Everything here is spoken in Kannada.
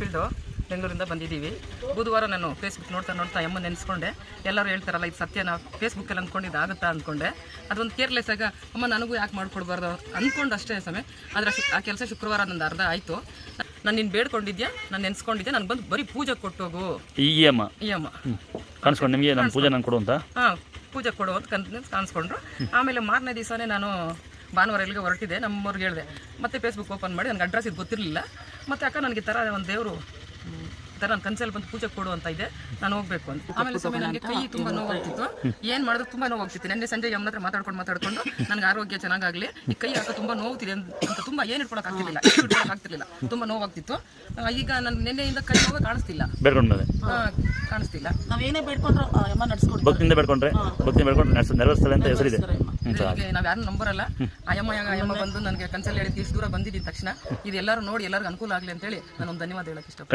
ಫೀಲ್ಡು ಬೆಂಗಳೂರಿಂದ ಬಂದಿದ್ದೀವಿ. ಬುಧವಾರ ನಾನು ಫೇಸ್ಬುಕ್ ನೋಡ್ತಾ ನೋಡ್ತಾ ಎಮ್ಮ ನೆನೆಸ್ಕೊಂಡೆ. ಎಲ್ಲರೂ ಹೇಳ್ತಾರಲ್ಲ ಇದು ಸತ್ಯನ ಫೇಸ್ಬುಕ್ಕಲ್ಲಿ ಅಂದ್ಕೊಂಡಿದ್ದು ಆಗುತ್ತಾ? ಅಂದ್ಕೊಂಡೆ ಅದೊಂದು ಕೇರ್ಲೆಸ್ ಆಗ ಅಮ್ಮ ನನಗೂ ಯಾಕೆ ಮಾಡ್ಕೊಡ್ಬಾರ್ದು? ಅಂದ್ಕೊಂಡು ಅಷ್ಟೇ ಸಮಯ. ಆದರೆ ಆ ಕೆಲಸ ಶುಕ್ರವಾರ ನಂದು ಅರ್ಧ ಆಯಿತು. ನಾನು ನಿನ್ನ ಬೇಡ್ಕೊಂಡಿದ್ಯಾ? ನಾನು ನೆನೆಸ್ಕೊಂಡಿದ್ದೆ ನನಗೆ ಬಂದು ಬರೀ ಪೂಜೆ ಕೊಟ್ಟೋಗು. ಈ ಅಮ್ಮ? ಈ ಅಮ್ಮ. ಕಾಣಿಸ್ಕೊಂಡು ನಿಮಗೆ ನಾನು ಪೂಜೆ ನಾನು ಕೊಡು ಅಂತ ಹಾಂ ಪೂಜೆ ಕೊಡು ಅಂತ ಕನ್ ಕಾಣಿಸ್ಕೊಂಡ್ರು. ಆಮೇಲೆ ಮಾರನೇ ದಿವಸನೇ ನಾನು ಭಾನುವಾರ ಎಲ್ಲಿಗೆ ಹೊರಟಿದೆ ನಮ್ಮವ್ರಿಗೆ ಹೇಳಿದೆ ಮತ್ತೆ ಫೇಸ್ಬುಕ್ ಓಪನ್ ಮಾಡಿ ನನಗೆ ಅಡ್ರೆಸ್ ಇದು ಗೊತ್ತಿರಲಿಲ್ಲ. ಮತ್ತೆ ಅಕ್ಕ ನನಗೆ ತರ ಥರ ಒಂದು ದೇವರು ತರ ಥರ ನನ್ನ ಕನ್ಸಲ್ಲಿ ಬಂದು ಪೂಜೆ ಕೊಡು ಅಂತ ಇದೆ ನಾನು ಹೋಗ್ಬೇಕು ಅಂತ. ಆಮೇಲೆ ಸಮಯ ನನಗೆ ಕೈ ತುಂಬ ನೋವಾಗ್ತಿತ್ತು. ಏನು ಮಾಡಿದ್ರು ತುಂಬ ನೋವಾಗ್ತಿತ್ತು. ನೆನ್ನೆ ಸಂಜೆ ಯಮ್ಮನ ಹತ್ರ ಮಾತಾಡ್ಕೊಂಡು ಮಾತಾಡ್ಕೊಂಡು ನನಗೆ ಆರೋಗ್ಯ ಚೆನ್ನಾಗಾಗ್ಲಿ ಈ ಕೈ ಯಾಕೆ ತುಂಬ ನೋವುತ್ತಿದೆ ಅಂತ ಅಂತ ತುಂಬ ಏನು ಇಟ್ಕೊಳಕ್ಕೆ ಆಗ್ತಿರ್ಲಿಲ್ಲ. ಇಟ್ಕೊಳಕ್ಕೆ ಆಗ್ತಿರ್ಲಿಲ್ಲ. ತುಂಬ ನೋವಾಗ್ತಿತ್ತು. ಈಗ ನನ್ನ ನಿನ್ನೆಯಿಂದ ಕೈ ನೋವು ಕಾಣಿಸ್ತಿಲ್ಲ. ಕಾಣಿಸ್ತಿಲ್ಲ. ನಾವೇನೇ ಬೇಡ್ಕೊಂಡ್ರೆ ಭಕ್ತಿಯಿಂದ ಬೇಡ್ಕೊಂಡ್ರೆ ಭಕ್ತಿಯಿಂದ ಬೇಡ್ಕೊಂಡು ನಡೆಸ್ ನೆರವೇರಿಸ್ತಾರೆ ಅಂತ ಹೆಸರಿದೆ. ಹ್ಞೂ ನಾವು ಯಾರು ನಂಬರಲ್ಲ. ಅಯ್ಯಮ್ಮ ಅಯ್ಯಮ್ಮ ಬಂದು ನನಗೆ ಕನ್ಸಲ್ಲಿ ಹೇಳಿದ್ದು ಇಷ್ಟು ದೂರ ಬಂದಿದ್ದೀನಿ ತಕ್ಷಣ. ಇದೆಲ್ಲರೂ ನೋಡಿ ಎಲ್ಲರಿಗೂ ಅನುಕೂಲ ಆಗಲಿ ಅಂತೇಳಿ ನಾನು ಒಂದು ಧನ್ಯವಾದ ಹೇಳಕ್ಕೆ ಇಷ್ಟಪಡ್ತೀನಿ.